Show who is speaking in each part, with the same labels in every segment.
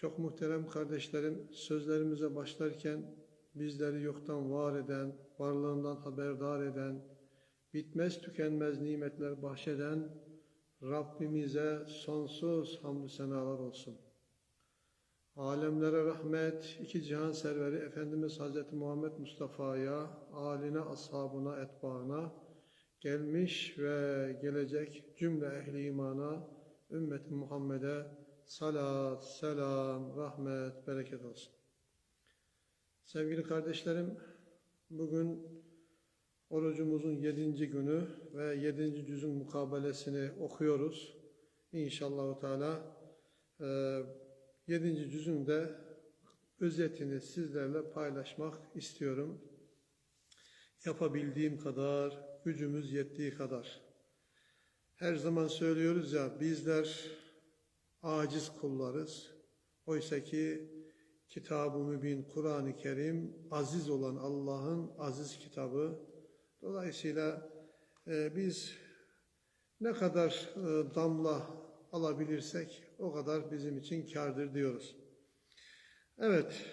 Speaker 1: Çok muhterem kardeşlerim, sözlerimize başlarken bizleri yoktan var eden, varlığından haberdar eden, bitmez tükenmez nimetler bahşeden Rabbimize sonsuz hamdü senalar olsun. Alemlere rahmet, iki cihan serveri Efendimiz Hazreti Muhammed Mustafa'ya, aline, ashabına, etbaına, gelmiş ve gelecek cümle ehli imana, ümmeti Muhammed'e salat, selam, rahmet, bereket olsun. Sevgili kardeşlerim, bugün orucumuzun yedinci günü ve yedinci cüzün mukabelesini okuyoruz. İnşallah Teala e, yedinci cüzün de özetini sizlerle paylaşmak istiyorum. Yapabildiğim kadar, gücümüz yettiği kadar. Her zaman söylüyoruz ya bizler aciz kullarız. Oysa ki Kitab-ı Mübin Kur'an-ı Kerim aziz olan Allah'ın aziz kitabı. Dolayısıyla e, biz ne kadar e, damla alabilirsek o kadar bizim için kârdır diyoruz. Evet.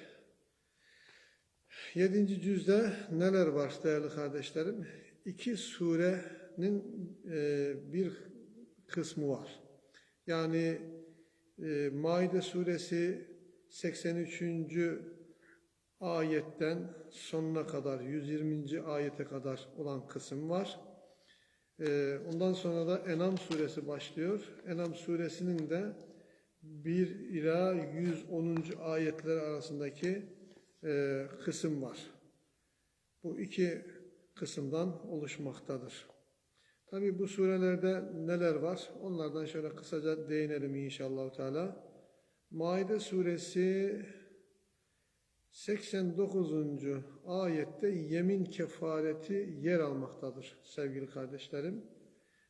Speaker 1: Yedinci cüzde neler var değerli kardeşlerim? İki surenin e, bir kısmı var. Yani e, Maide suresi 83. ayetten sonuna kadar 120. ayete kadar olan kısım var. E, ondan sonra da Enam suresi başlıyor. Enam suresinin de 1 ila 110. ayetler arasındaki e, kısım var. Bu iki kısımdan oluşmaktadır. Tabi bu surelerde neler var? Onlardan şöyle kısaca değinelim inşallah Teala. Maide suresi 89. ayette yemin kefareti yer almaktadır sevgili kardeşlerim.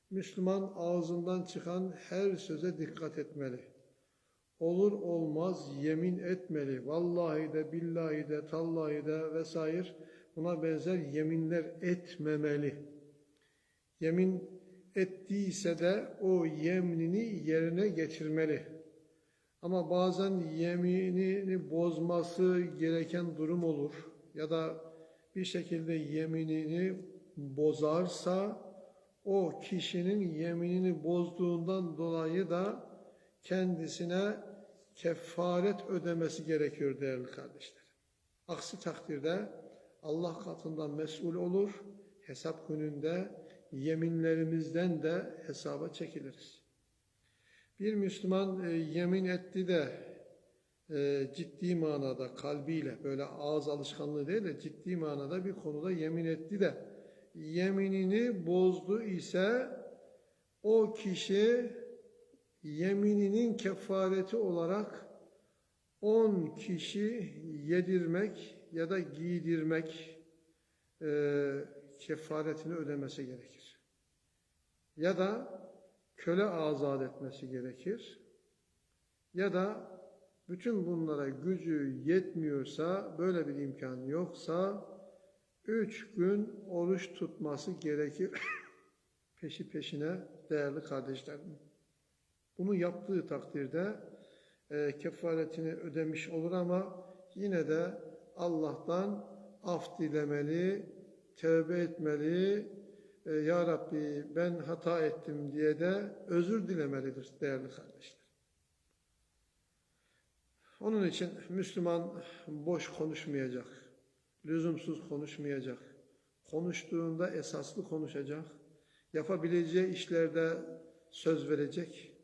Speaker 1: Müslüman ağzından çıkan her söze dikkat etmeli. Olur olmaz yemin etmeli. Vallahi de billahi de tallahi de vesaire buna benzer yeminler etmemeli. Yemin ettiyse de o yeminini yerine getirmeli. Ama bazen yeminini bozması gereken durum olur ya da bir şekilde yeminini bozarsa o kişinin yeminini bozduğundan dolayı da kendisine kefaret ödemesi gerekiyor değerli kardeşler. Aksi takdirde Allah katından mesul olur, hesap gününde yeminlerimizden de hesaba çekiliriz. Bir Müslüman e, yemin etti de e, ciddi manada kalbiyle böyle ağız alışkanlığı değil de ciddi manada bir konuda yemin etti de yeminini bozdu ise o kişi yemininin kefareti olarak on kişi yedirmek ya da giydirmek e, kefaretini ödemesi gerekir. Ya da köle azat etmesi gerekir. Ya da bütün bunlara gücü yetmiyorsa, böyle bir imkan yoksa, üç gün oruç tutması gerekir peşi peşine değerli kardeşlerim. Bunu yaptığı takdirde e, kefaretini ödemiş olur ama yine de Allah'tan af dilemeli, tövbe etmeli, e, Ya Rabbi ben hata ettim diye de özür dilemelidir değerli kardeşler. Onun için Müslüman boş konuşmayacak, lüzumsuz konuşmayacak, konuştuğunda esaslı konuşacak, yapabileceği işlerde söz verecek,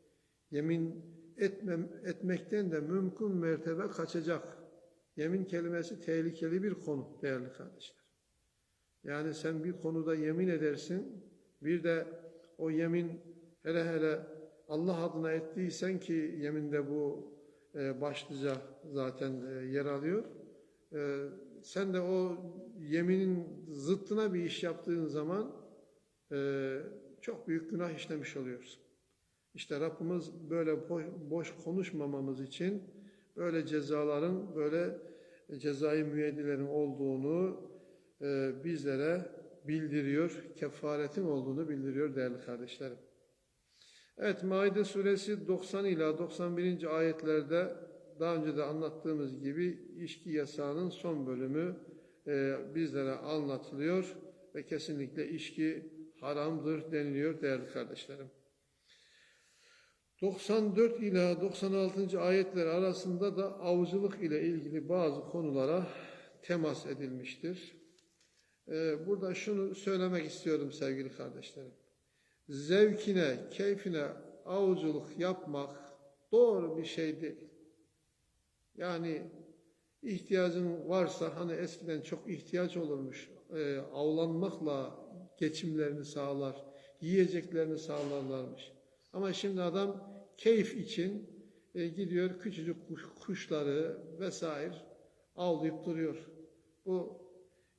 Speaker 1: yemin etmem, etmekten de mümkün mertebe kaçacak. Yemin kelimesi tehlikeli bir konu değerli kardeşler. Yani sen bir konuda yemin edersin, bir de o yemin hele hele Allah adına ettiysen ki yeminde bu e, başlıca zaten e, yer alıyor. Ee, sen de o yeminin zıttına bir iş yaptığın zaman e, çok büyük günah işlemiş oluyorsun. İşte Rabbimiz böyle bo- boş konuşmamamız için böyle cezaların, böyle cezai müeyyidilerin olduğunu e, bizlere bildiriyor, kefaretin olduğunu bildiriyor değerli kardeşlerim. Evet, Maide suresi 90 ila 91. ayetlerde daha önce de anlattığımız gibi içki yasağının son bölümü e, bizlere anlatılıyor ve kesinlikle içki haramdır deniliyor değerli kardeşlerim. 94 ila 96. ayetler arasında da avcılık ile ilgili bazı konulara temas edilmiştir. Ee, Burada şunu söylemek istiyorum sevgili kardeşlerim. Zevkine, keyfine avcılık yapmak doğru bir şey değil. Yani ihtiyacın varsa hani eskiden çok ihtiyaç olurmuş. Ee, avlanmakla geçimlerini sağlar, yiyeceklerini sağlarlarmış. Ama şimdi adam keyif için e, gidiyor küçücük kuş, kuşları vesaire avlayıp duruyor. Bu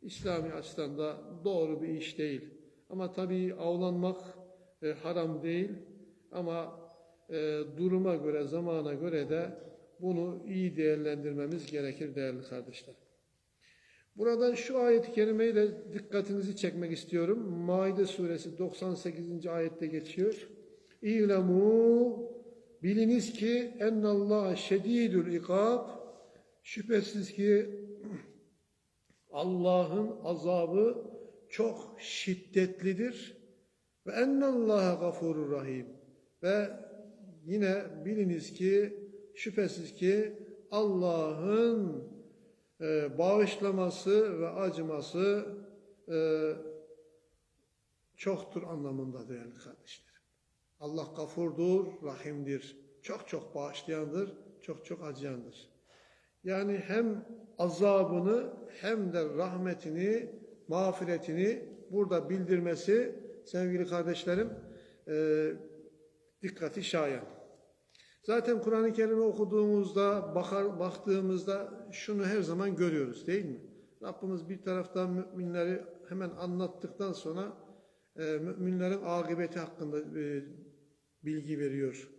Speaker 1: İslami açıdan da doğru bir iş değil. Ama tabii avlanmak e, haram değil. Ama e, duruma göre, zamana göre de bunu iyi değerlendirmemiz gerekir değerli kardeşler. Buradan şu ayet-i kerimeyi de dikkatinizi çekmek istiyorum. Maide suresi 98. ayette geçiyor. İ'lemû biliniz ki ennallâh şedîdül ikab şüphesiz ki Allah'ın azabı çok şiddetlidir ve ennallâhe gafurur rahim ve yine biliniz ki şüphesiz ki Allah'ın e, bağışlaması ve acıması e, çoktur anlamında değerli kardeşlerim. Allah gafurdur, rahimdir. Çok çok bağışlayandır, çok çok acıyandır. Yani hem azabını hem de rahmetini, mağfiretini burada bildirmesi sevgili kardeşlerim e, dikkati şayan. Zaten Kur'an-ı Kerim'i okuduğumuzda, bakar, baktığımızda şunu her zaman görüyoruz değil mi? Rabbimiz bir taraftan müminleri hemen anlattıktan sonra e, müminlerin akıbeti hakkında e, bilgi veriyor.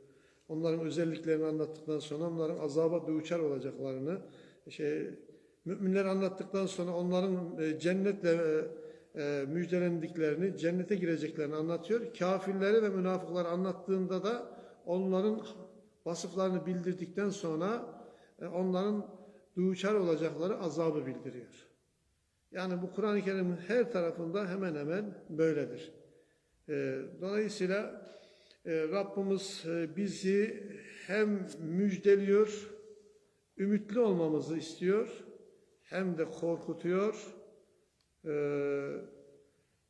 Speaker 1: Onların özelliklerini anlattıktan sonra onların azaba duçar olacaklarını, şey, müminler anlattıktan sonra onların e, cennetle e, e, müjdelendiklerini, cennete gireceklerini anlatıyor. Kafirleri ve münafıkları anlattığında da onların vasıflarını bildirdikten sonra e, onların duçar olacakları azabı bildiriyor. Yani bu Kur'an-ı Kerim'in her tarafında hemen hemen böyledir. E, Dolayısıyla Rabbimiz e, bizi hem müjdeliyor, ümitli olmamızı istiyor, hem de korkutuyor, e,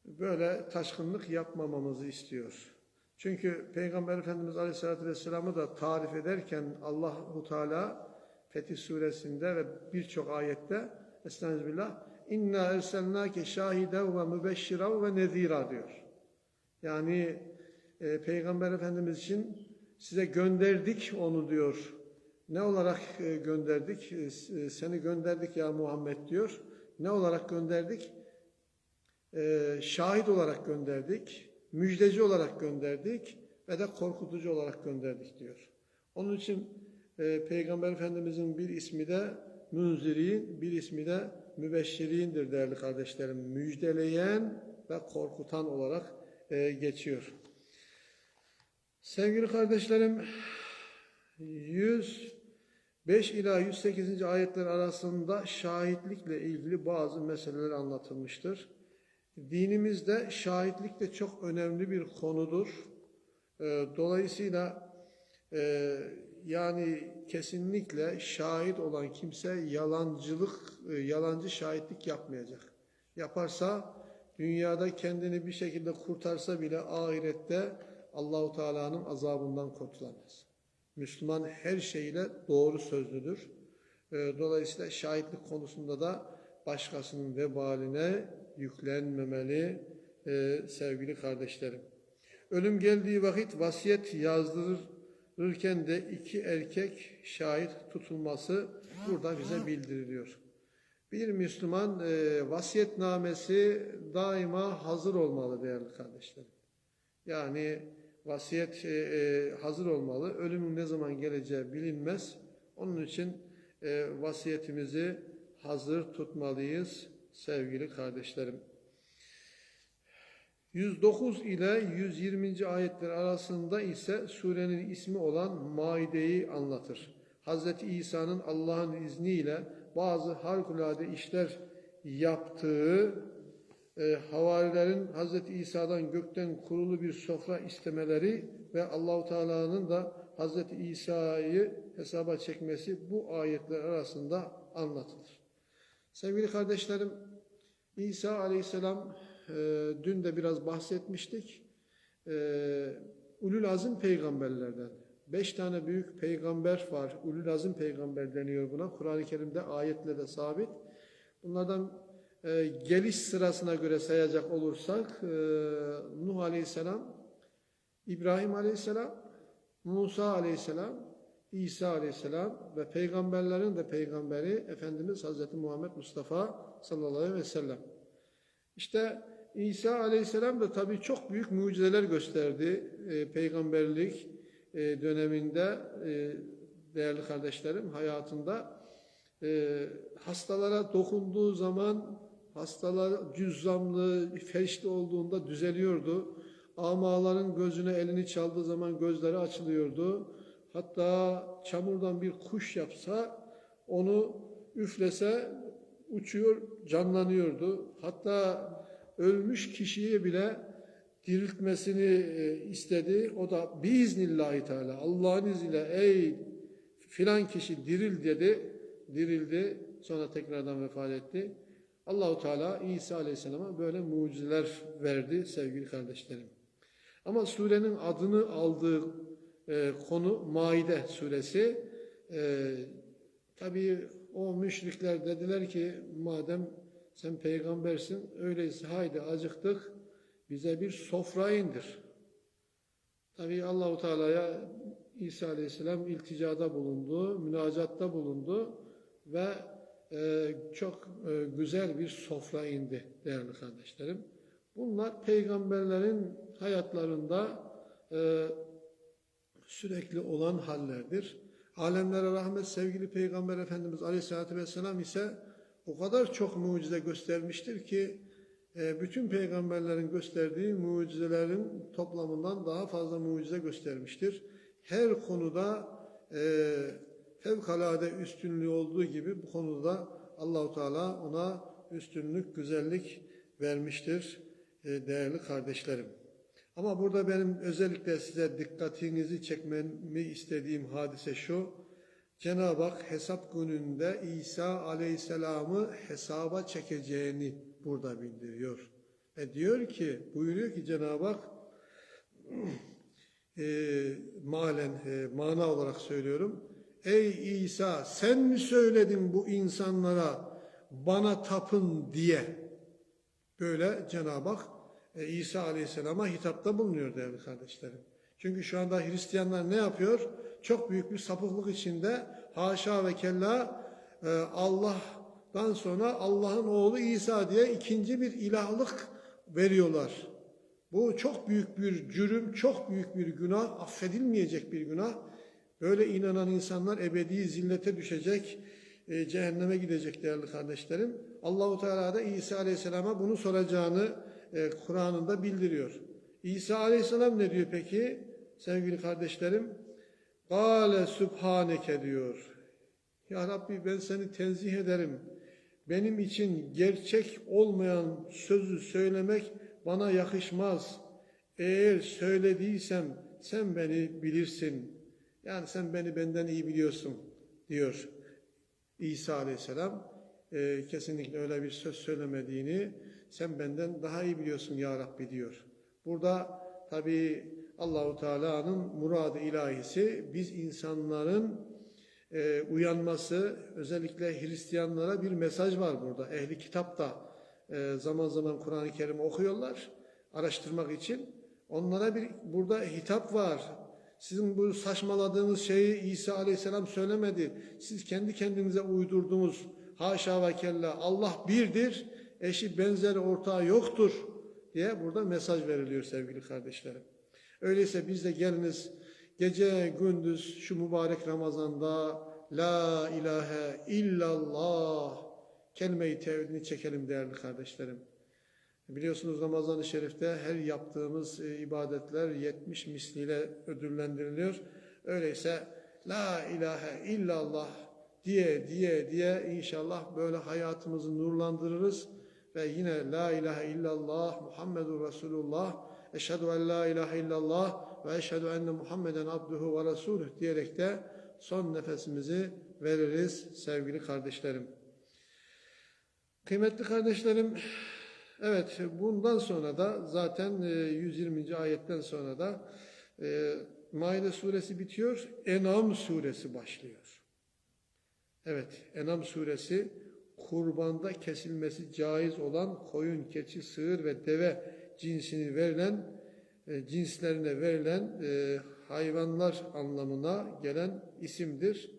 Speaker 1: böyle taşkınlık yapmamamızı istiyor. Çünkü Peygamber Efendimiz Aleyhisselatü Vesselam'ı da tarif ederken Allahu Teala Fetih Suresinde ve birçok ayette Estağfirullah İnna erselnake şahiden ve mübeşşira ve nezira diyor. Yani e, Peygamber Efendimiz için size gönderdik onu diyor. Ne olarak e, gönderdik? E, seni gönderdik ya Muhammed diyor. Ne olarak gönderdik? E, şahit olarak gönderdik, müjdeci olarak gönderdik ve de korkutucu olarak gönderdik diyor. Onun için e, Peygamber Efendimizin bir ismi de münzirin, bir ismi de mübeşşirindir değerli kardeşlerim. Müjdeleyen ve korkutan olarak e, geçiyor. Sevgili kardeşlerim, 105 ila 108. ayetler arasında şahitlikle ilgili bazı meseleler anlatılmıştır. Dinimizde şahitlik de çok önemli bir konudur. Ee, Dolayısıyla e, yani kesinlikle şahit olan kimse yalancılık, e, yalancı şahitlik yapmayacak. Yaparsa dünyada kendini bir şekilde kurtarsa bile ahirette Allahu Teala'nın azabından kurtulamaz. Müslüman her şeyle doğru sözlüdür. Ee, Dolayısıyla şahitlik konusunda da başkasının vebaline yüklenmemeli e, sevgili kardeşlerim. Ölüm geldiği vakit vasiyet yazdırırken de iki erkek şahit tutulması burada bize bildiriliyor. Bir Müslüman e, vasiyetnamesi daima hazır olmalı değerli kardeşlerim. Yani vasiyet e, e, hazır olmalı. Ölümün ne zaman geleceği bilinmez. Onun için e, vasiyetimizi hazır tutmalıyız sevgili kardeşlerim. 109 ile 120. ayetler arasında ise surenin ismi olan Maide'yi anlatır. Hz. İsa'nın Allah'ın izniyle bazı harikulade işler yaptığı, e, havarilerin Hz. İsa'dan gökten kurulu bir sofra istemeleri ve Allahu Teala'nın da Hz. İsa'yı hesaba çekmesi bu ayetler arasında anlatılır. Sevgili kardeşlerim, İsa Aleyhisselam e, dün de biraz bahsetmiştik. E, Ulul azim peygamberlerden. Beş tane büyük peygamber var. Ulul azim peygamber deniyor buna. Kur'an-ı Kerim'de ayetle de sabit. Bunlardan e, geliş sırasına göre sayacak olursak e, Nuh Aleyhisselam, İbrahim Aleyhisselam, Musa Aleyhisselam, İsa Aleyhisselam ve peygamberlerin de peygamberi Efendimiz Hazreti Muhammed Mustafa sallallahu aleyhi ve sellem. İşte İsa Aleyhisselam da tabii çok büyük mucizeler gösterdi e, peygamberlik e, döneminde e, değerli kardeşlerim hayatında e, hastalara dokunduğu zaman hastalar cüzzamlı, felçli olduğunda düzeliyordu. Amaların gözüne elini çaldığı zaman gözleri açılıyordu. Hatta çamurdan bir kuş yapsa onu üflese uçuyor, canlanıyordu. Hatta ölmüş kişiyi bile diriltmesini e, istedi. O da biiznillahü teala Allah'ın izniyle ey filan kişi diril dedi. Dirildi. Sonra tekrardan vefat etti. Allahu Teala İsa Aleyhisselam'a böyle mucizeler verdi sevgili kardeşlerim. Ama surenin adını aldığı e, konu Maide suresi. E, tabii o müşrikler dediler ki madem sen peygambersin öyleyse haydi acıktık bize bir sofra indir. Tabii Allahu Teala'ya İsa Aleyhisselam ilticada bulundu, münacatta bulundu ve çok e, güzel bir sofra indi değerli kardeşlerim. Bunlar peygamberlerin hayatlarında e, sürekli olan hallerdir. Alemlere rahmet sevgili Peygamber Efendimiz Aleyhisselatü Vesselam ise o kadar çok mucize göstermiştir ki e, bütün peygamberlerin gösterdiği mucizelerin toplamından daha fazla mucize göstermiştir. Her konuda fevkalade üstünlüğü olduğu gibi bu konuda Allahu Teala ona üstünlük, güzellik vermiştir e, değerli kardeşlerim. Ama burada benim özellikle size dikkatinizi çekmemi istediğim hadise şu. Cenab-ı Hak hesap gününde İsa Aleyhisselam'ı hesaba çekeceğini burada bildiriyor. Ve diyor ki, buyuruyor ki Cenab-ı Hak e, malen, e, mana olarak söylüyorum. Ey İsa sen mi söyledin bu insanlara bana tapın diye? Böyle Cenab-ı Hak e, İsa Aleyhisselam'a hitapta bulunuyor değerli kardeşlerim. Çünkü şu anda Hristiyanlar ne yapıyor? Çok büyük bir sapıklık içinde haşa ve kella e, Allah'tan sonra Allah'ın oğlu İsa diye ikinci bir ilahlık veriyorlar. Bu çok büyük bir cürüm, çok büyük bir günah, affedilmeyecek bir günah. Böyle inanan insanlar ebedi zillete düşecek, e, cehenneme gidecek değerli kardeşlerim. Allahu Teala da İsa Aleyhisselam'a bunu soracağını e, Kur'an'ında bildiriyor. İsa Aleyhisselam ne diyor peki sevgili kardeşlerim? Gale Sübhaneke diyor. Ya Rabbi ben seni tenzih ederim. Benim için gerçek olmayan sözü söylemek bana yakışmaz. Eğer söylediysem sen beni bilirsin. Yani sen beni benden iyi biliyorsun diyor İsa Aleyhisselam. Ee, kesinlikle öyle bir söz söylemediğini sen benden daha iyi biliyorsun ya Rabbi diyor. Burada tabi Allahu Teala'nın muradı ilahisi biz insanların e, uyanması özellikle Hristiyanlara bir mesaj var burada. Ehli kitap da e, zaman zaman Kur'an-ı Kerim okuyorlar araştırmak için. Onlara bir burada hitap var. Sizin bu saçmaladığınız şeyi İsa Aleyhisselam söylemedi. Siz kendi kendinize uydurduğunuz haşa ve kella Allah birdir, eşi benzeri ortağı yoktur diye burada mesaj veriliyor sevgili kardeşlerim. Öyleyse biz de geliniz gece gündüz şu mübarek Ramazan'da La ilahe illallah kelime-i tevhidini çekelim değerli kardeşlerim. Biliyorsunuz Ramazan-ı Şerif'te her yaptığımız e, ibadetler 70 misliyle ödüllendiriliyor. Öyleyse La ilahe illallah diye diye diye inşallah böyle hayatımızı nurlandırırız ve yine La ilahe illallah Muhammedur Resulullah Eşhedü en la ilahe illallah ve eşhedü enne Muhammeden abduhu ve resuluh diyerek de son nefesimizi veririz sevgili kardeşlerim. Kıymetli kardeşlerim, evet bundan sonra da zaten e, 120. ayetten sonra da e, Maide suresi bitiyor, Enam suresi başlıyor. Evet, Enam suresi kurbanda kesilmesi caiz olan koyun, keçi, sığır ve deve cinsini verilen e, cinslerine verilen e, hayvanlar anlamına gelen isimdir.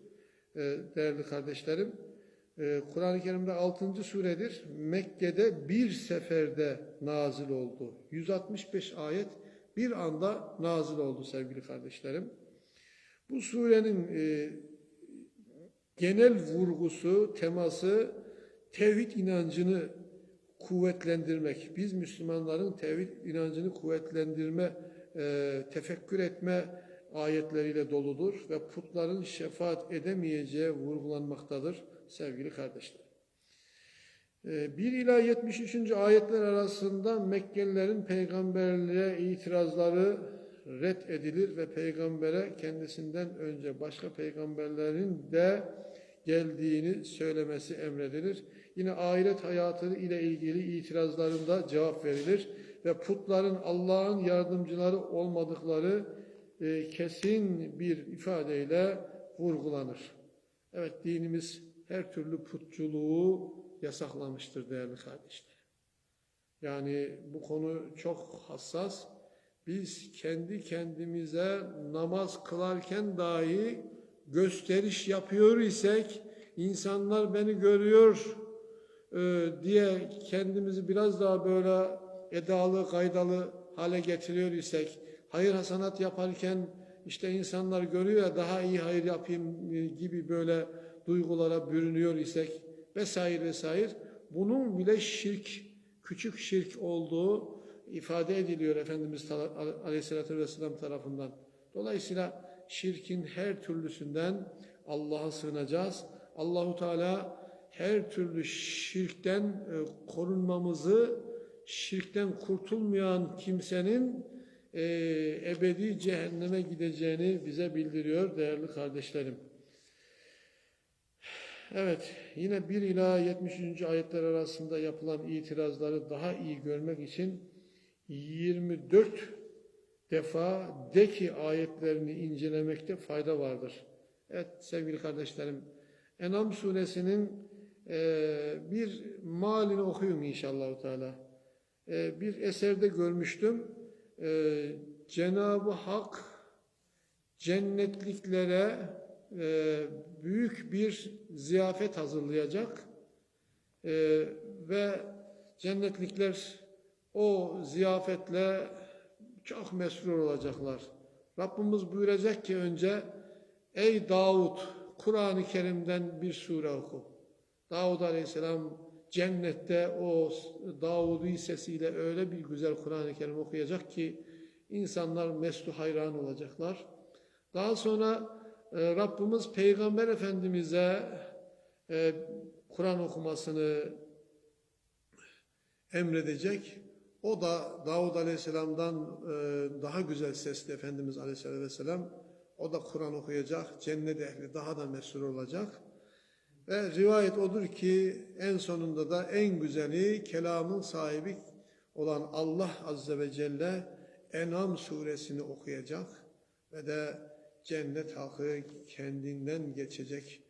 Speaker 1: E, değerli kardeşlerim, e, Kur'an-ı Kerim'de 6. suredir. Mekke'de bir seferde nazil oldu. 165 ayet bir anda nazil oldu sevgili kardeşlerim. Bu surenin e, genel vurgusu, teması tevhid inancını kuvvetlendirmek. Biz Müslümanların tevhid inancını kuvvetlendirme, e, tefekkür etme ayetleriyle doludur ve putların şefaat edemeyeceği vurgulanmaktadır sevgili kardeşler. 1 ila 73. ayetler arasında Mekkelilerin peygamberliğe itirazları red edilir ve peygambere kendisinden önce başka peygamberlerin de geldiğini söylemesi emredilir. Yine ahiret hayatı ile ilgili itirazlarında cevap verilir ve putların Allah'ın yardımcıları olmadıkları e, kesin bir ifadeyle vurgulanır. Evet dinimiz her türlü putçuluğu yasaklamıştır değerli kardeşler. Yani bu konu çok hassas. Biz kendi kendimize namaz kılarken dahi gösteriş yapıyor isek, insanlar beni görüyor e, diye kendimizi biraz daha böyle edalı, kaydalı hale getiriyor isek, hayır hasanat yaparken işte insanlar görüyor ya daha iyi hayır yapayım gibi böyle duygulara bürünüyor isek vesaire vesaire bunun bile şirk, küçük şirk olduğu ifade ediliyor Efendimiz Aleyhisselatü Vesselam tarafından. Dolayısıyla şirkin her türlüsünden Allah'a sığınacağız. Allahu Teala her türlü şirkten e, korunmamızı, şirkten kurtulmayan kimsenin e, ebedi cehenneme gideceğini bize bildiriyor değerli kardeşlerim. Evet, yine 1 ila 73. ayetler arasında yapılan itirazları daha iyi görmek için 24 defa de ki ayetlerini incelemekte fayda vardır. Evet sevgili kardeşlerim, Enam suresinin e, bir malini okuyun inşallah Teala. E, bir eserde görmüştüm. E, Cenab-ı Hak cennetliklere e, büyük bir ziyafet hazırlayacak e, ve cennetlikler o ziyafetle çok mesrur olacaklar. Rabbimiz buyuracak ki önce ey Davud Kur'an-ı Kerim'den bir sure oku. Davud Aleyhisselam cennette o Davud'u sesiyle öyle bir güzel Kur'an-ı Kerim okuyacak ki insanlar meslu hayran olacaklar. Daha sonra e, Rabbimiz Peygamber Efendimiz'e e, Kur'an okumasını emredecek. O da Davud Aleyhisselam'dan e, daha güzel sesli Efendimiz Aleyhisselatü Vesselam. O da Kur'an okuyacak, cennet ehli daha da mesur olacak. Ve rivayet odur ki en sonunda da en güzeli kelamın sahibi olan Allah Azze ve Celle Enam suresini okuyacak ve de cennet halkı kendinden geçecek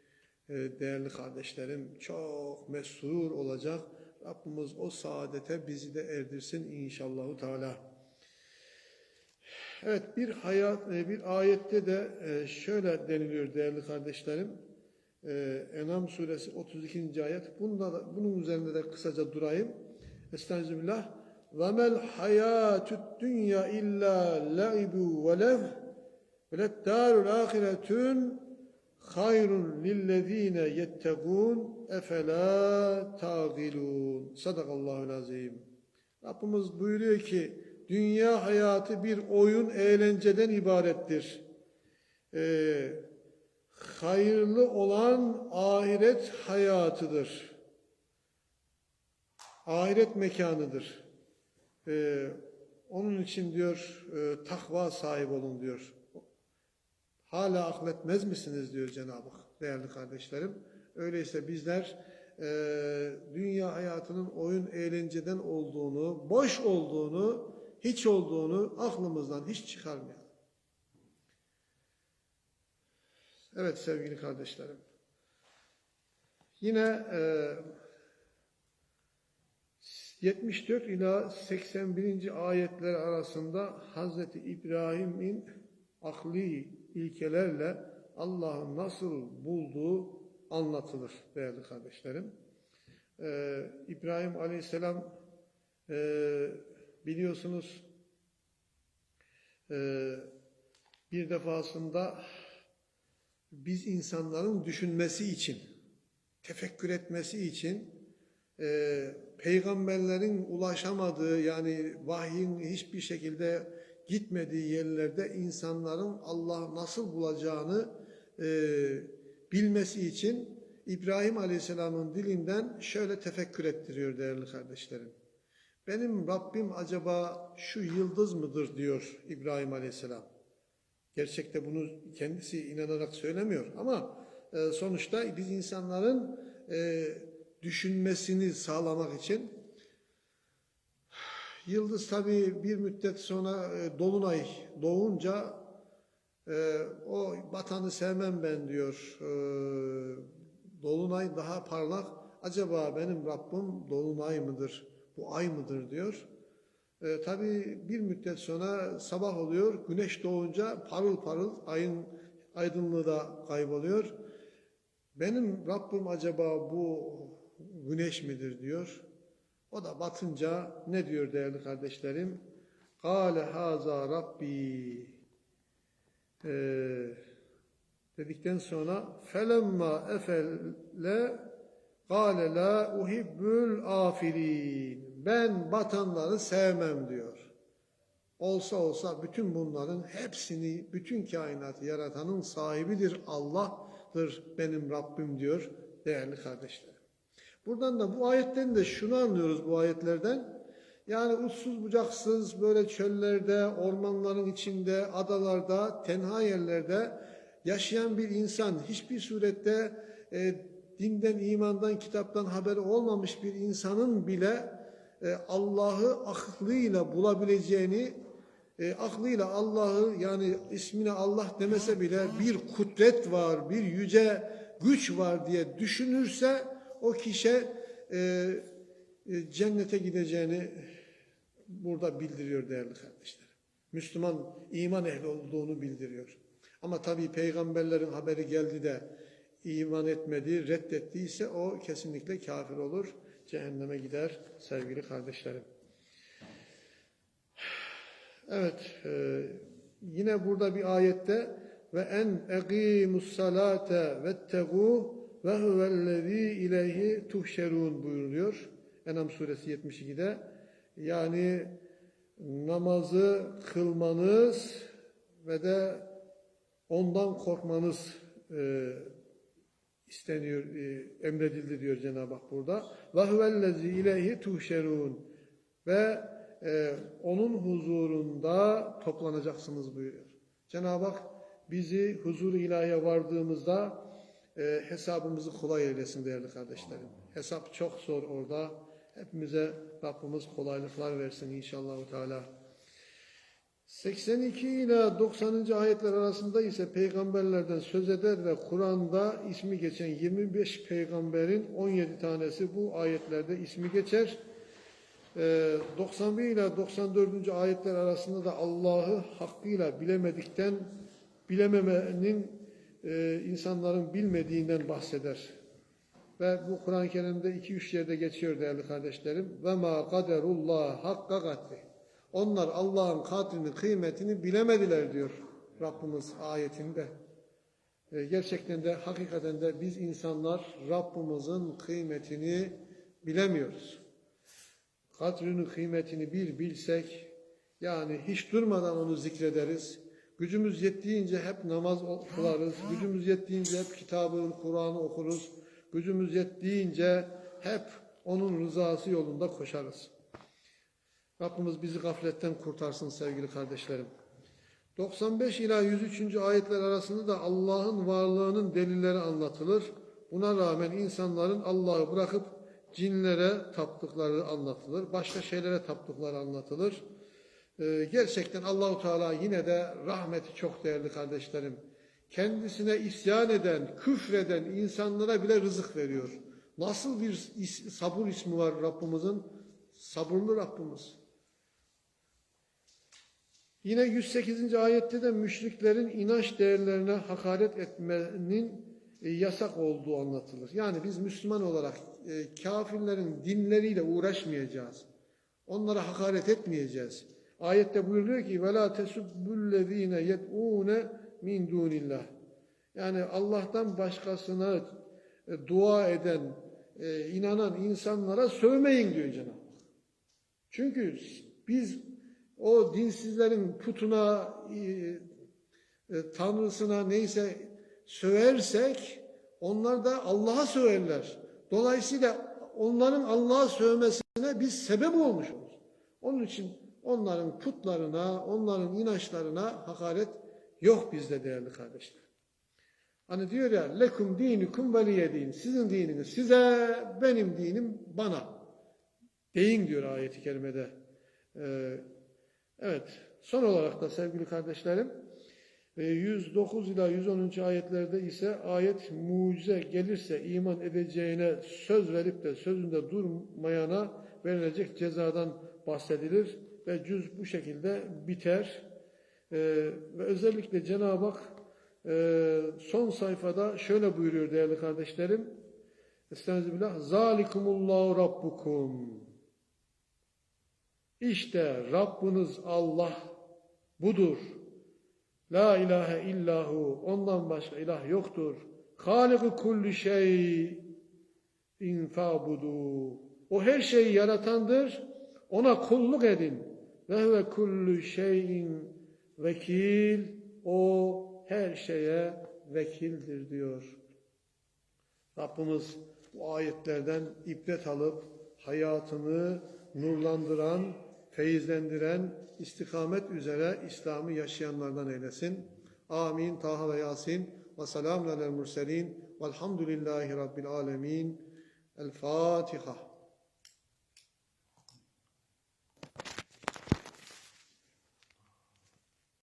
Speaker 1: e, değerli kardeşlerim. Çok mesrur olacak. Rabbimiz o saadete bizi de erdirsin inşallahu teala. Evet bir hayat e, bir ayette de e, şöyle deniliyor değerli kardeşlerim. Enam suresi 32. ayet. Bunda da, bunun üzerinde de kısaca durayım. Estağfirullah. Ve mel hayatud dünya illa la'ibu ve lev ve leddârul âhiretün hayrun lillezîne yettegûn efelâ tâgilûn. Sadakallahul azim. Rabbimiz buyuruyor ki dünya hayatı bir oyun eğlenceden ibarettir. Ee, hayırlı olan ahiret hayatıdır. Ahiret mekanıdır. Ee, onun için diyor e, takva sahip olun diyor. Hala akletmez misiniz diyor Cenab-ı Hak değerli kardeşlerim. Öyleyse bizler e, dünya hayatının oyun eğlenceden olduğunu, boş olduğunu, hiç olduğunu aklımızdan hiç çıkarmayalım. Evet sevgili kardeşlerim. Yine e, 74 ila 81. ayetler arasında Hazreti İbrahim'in akli ilkelerle Allah'ı nasıl bulduğu anlatılır değerli kardeşlerim. Ee, İbrahim Aleyhisselam e, biliyorsunuz e, bir defasında biz insanların düşünmesi için, tefekkür etmesi için e, peygamberlerin ulaşamadığı yani vahyin hiçbir şekilde gitmediği yerlerde insanların Allah nasıl bulacağını e, bilmesi için İbrahim Aleyhisselam'ın dilinden şöyle tefekkür ettiriyor değerli kardeşlerim. Benim Rabbim acaba şu yıldız mıdır diyor İbrahim Aleyhisselam. Gerçekte bunu kendisi inanarak söylemiyor ama e, sonuçta biz insanların e, düşünmesini sağlamak için Yıldız tabii bir müddet sonra e, Dolunay doğunca e, o vatanı sevmem ben diyor. E, Dolunay daha parlak. Acaba benim Rabbim Dolunay mıdır? Bu ay mıdır diyor. E, tabii bir müddet sonra sabah oluyor. Güneş doğunca parıl parıl ayın aydınlığı da kayboluyor. Benim Rabbim acaba bu güneş midir diyor. O da batınca ne diyor değerli kardeşlerim? Kale haza Rabbi ee, dedikten sonra felemma efelle kale la uhibbül afilin ben batanları sevmem diyor. Olsa olsa bütün bunların hepsini, bütün kainatı yaratanın sahibidir Allah'tır benim Rabbim diyor değerli kardeşlerim. Buradan da bu ayetten de şunu anlıyoruz bu ayetlerden. Yani uçsuz bucaksız böyle çöllerde, ormanların içinde, adalarda, tenha yerlerde yaşayan bir insan hiçbir surette e, dinden, imandan, kitaptan haberi olmamış bir insanın bile e, Allah'ı aklıyla bulabileceğini, e, aklıyla Allah'ı yani ismine Allah demese bile bir kudret var, bir yüce güç var diye düşünürse o kişi e, e, cennete gideceğini burada bildiriyor değerli kardeşler. Müslüman iman ehli olduğunu bildiriyor. Ama tabii peygamberlerin haberi geldi de iman etmedi, reddettiyse o kesinlikle kafir olur. Cehenneme gider sevgili kardeşlerim. Evet, e, yine burada bir ayette ve en eqimus salate vettegu ve huvellezî ileyhi tuhşerûn buyuruluyor. Enam suresi 72'de. Yani namazı kılmanız ve de ondan korkmanız e, isteniyor, e, emredildi diyor Cenab-ı Hak burada. Ve huvellezî ileyhi tuhşerûn ve e, onun huzurunda toplanacaksınız buyuruyor. Cenab-ı Hak bizi huzur ilahiye vardığımızda e, hesabımızı kolay eylesin değerli kardeşlerim. Hesap çok zor orada. Hepimize Rabbimiz kolaylıklar versin inşallah Teala. 82 ile 90. ayetler arasında ise peygamberlerden söz eder ve Kur'an'da ismi geçen 25 peygamberin 17 tanesi bu ayetlerde ismi geçer. Ee, 91 ile 94. ayetler arasında da Allah'ı hakkıyla bilemedikten bilememenin e, insanların bilmediğinden bahseder. Ve bu Kur'an-ı Kerim'de iki üç yerde geçiyor değerli kardeşlerim. Ve ma kaderullah hakka kadri. Onlar Allah'ın kadrini, kıymetini bilemediler diyor Rabbimiz ayetinde. E, gerçekten de hakikaten de biz insanlar Rabbimizin kıymetini bilemiyoruz. Kadrinin kıymetini bir bilsek, yani hiç durmadan onu zikrederiz. Gücümüz yettiğince hep namaz kılarız. Gücümüz yettiğince hep kitabı, Kur'an'ı okuruz. Gücümüz yettiğince hep onun rızası yolunda koşarız. Rabbimiz bizi gafletten kurtarsın sevgili kardeşlerim. 95 ila 103. ayetler arasında da Allah'ın varlığının delilleri anlatılır. Buna rağmen insanların Allah'ı bırakıp cinlere taptıkları anlatılır. Başka şeylere taptıkları anlatılır. Ee, gerçekten Allahu Teala yine de rahmeti çok değerli kardeşlerim. Kendisine isyan eden, küfreden insanlara bile rızık veriyor. Nasıl bir is- sabır ismi var Rabbimizin? Sabırlı Rabbimiz. Yine 108. ayette de müşriklerin inanç değerlerine hakaret etmenin e, yasak olduğu anlatılır. Yani biz Müslüman olarak e, kafirlerin dinleriyle uğraşmayacağız. Onlara hakaret etmeyeceğiz. Ayette buyuruyor ki وَلَا تَسُبُّ الَّذ۪ينَ يَدْعُونَ min dunillah. Yani Allah'tan başkasına e, dua eden, e, inanan insanlara sövmeyin diyor Cenab-ı Hak. Çünkü biz o dinsizlerin putuna, e, e, tanrısına neyse söversek onlar da Allah'a söverler. Dolayısıyla onların Allah'a sövmesine biz sebep olmuş oluruz. Onun için onların putlarına, onların inançlarına hakaret yok bizde değerli kardeşler. Hani diyor ya lekum dinikum veliye din. Sizin dininiz size, benim dinim bana. Deyin diyor ayeti kerimede. Ee, evet. Son olarak da sevgili kardeşlerim 109 ila 110. ayetlerde ise ayet mucize gelirse iman edeceğine söz verip de sözünde durmayana verilecek cezadan bahsedilir ve cüz bu şekilde biter. Ee, ve özellikle Cenab-ı Hak e, son sayfada şöyle buyuruyor değerli kardeşlerim. Estağfirullah. Zalikumullahu Rabbukum. İşte Rabbiniz Allah budur. La ilahe illahu. Ondan başka ilah yoktur. Halik kulli şey infabudu. O her şeyi yaratandır. Ona kulluk edin. Ve huve kullu şeyin vekil. O her şeye vekildir diyor. Rabbimiz bu ayetlerden ibret alıp hayatını nurlandıran, feyizlendiren, istikamet üzere İslam'ı yaşayanlardan eylesin. Amin. Taha ve Yasin. Ve selamun alel murselin. Velhamdülillahi Rabbil alemin. El Fatiha.